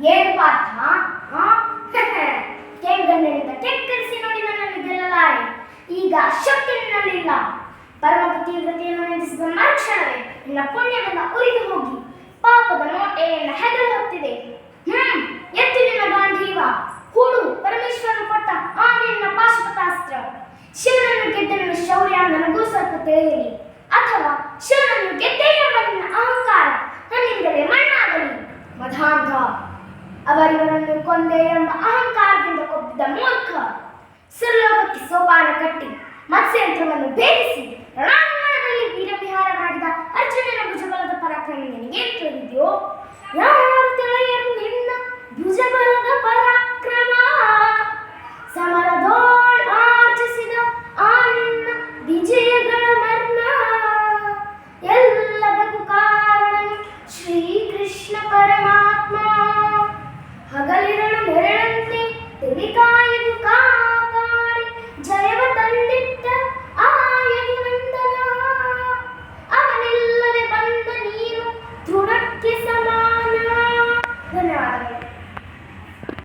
ಏನು ಪಾರ್ಥ? ಕೆಂಗಣ್ಣಿನಿಂದ ಕೆಕ್ಕರಿಸಿ ನೋಡಿ ನನ್ನನ್ನು ಗೆಲ್ಲಲಾರೆ. ಈಗ ಶಕ್ತಿ ನನ್ನಲ್ಲಿಲ್ಲ ಪರಮ ತೀವ್ರತೆಯನ್ನು ನಿಂತಿಸಿದ ಮರುಕ್ಷಣವೇ ನಿನ್ನ ಪುಣ್ಯವೆಲ್ಲ ಉರಿದು ಹೋಗಿ. ಪಾಪದ ನೋಟೆಯನ್ನು ಹೆಗಲು ಹೊತ್ತಿದೆ ಹ್ಮ್ ಎತ್ತು ನಿನ್ನ ಗಾಂಧೀವ. ಪರಮೇಶ್ವರ ಪರಮೇಶ್ವರನು ಕೊಟ್ಟ ಆ ನಿನ್ನ ಪಾಶುಪತಾಸ್ತ್ರ. ಶಿವನನ್ನು ಗೆದ್ದ ನನ್ನ ಶೌರ್ಯ ನನಗೂ ಸ್ವಲ್ಪ ತಿಳಿಯಲಿ. ಅಥವಾ ಶಿವನನ್ನು ಗೆದ್ದೇ ಎಂಬ ನಿನ್ನ ಅಹಂಕಾರ ನನ್ನಿಂದಲೇ ಮಣ್ಣಾಗಲಿ. ಮಧಾಂಧ ಅವರಿವರನ್ನು ಕೊಂದೆ ಎಂಬ ಅಹಂಕಾರದಿಂದ ಕೊಬ್ಬಿದ ಮೂರ್ಖ ಸುರಲೋಕಕ್ಕೆ ಸೋಪಾನ ಕಟ್ಟಿ ಮತ್ಸ್ಯಂತ್ರವನ್ನು ಭೇದಿಸಿ ರಣಾಂಗಣದಲ್ಲಿ ವೀರವಿಹಾರ ಮಾಡಿದ ಅರ್ಜುನನ ಭುಜಬಲದ ಪರಾಕ್ರಮ ಏನು ತಿಳಿದಿದೆಯೋ? ಯಾರು ತಿಳಿಯರು ನಿನ್ನ ಭುಜಬಲದ ಪರಾಕ್ರಮ? ಸಮರದೋಳ್ ಆರ್ಜಿಸಿದ ಆ ವಿಜಯಗಳ ಮರ್ಮ. ಎಲ್ಲದಕ್ಕೂ ಕಾರಣ ಶ್ರೀಕೃಷ್ಣ ಪರಮ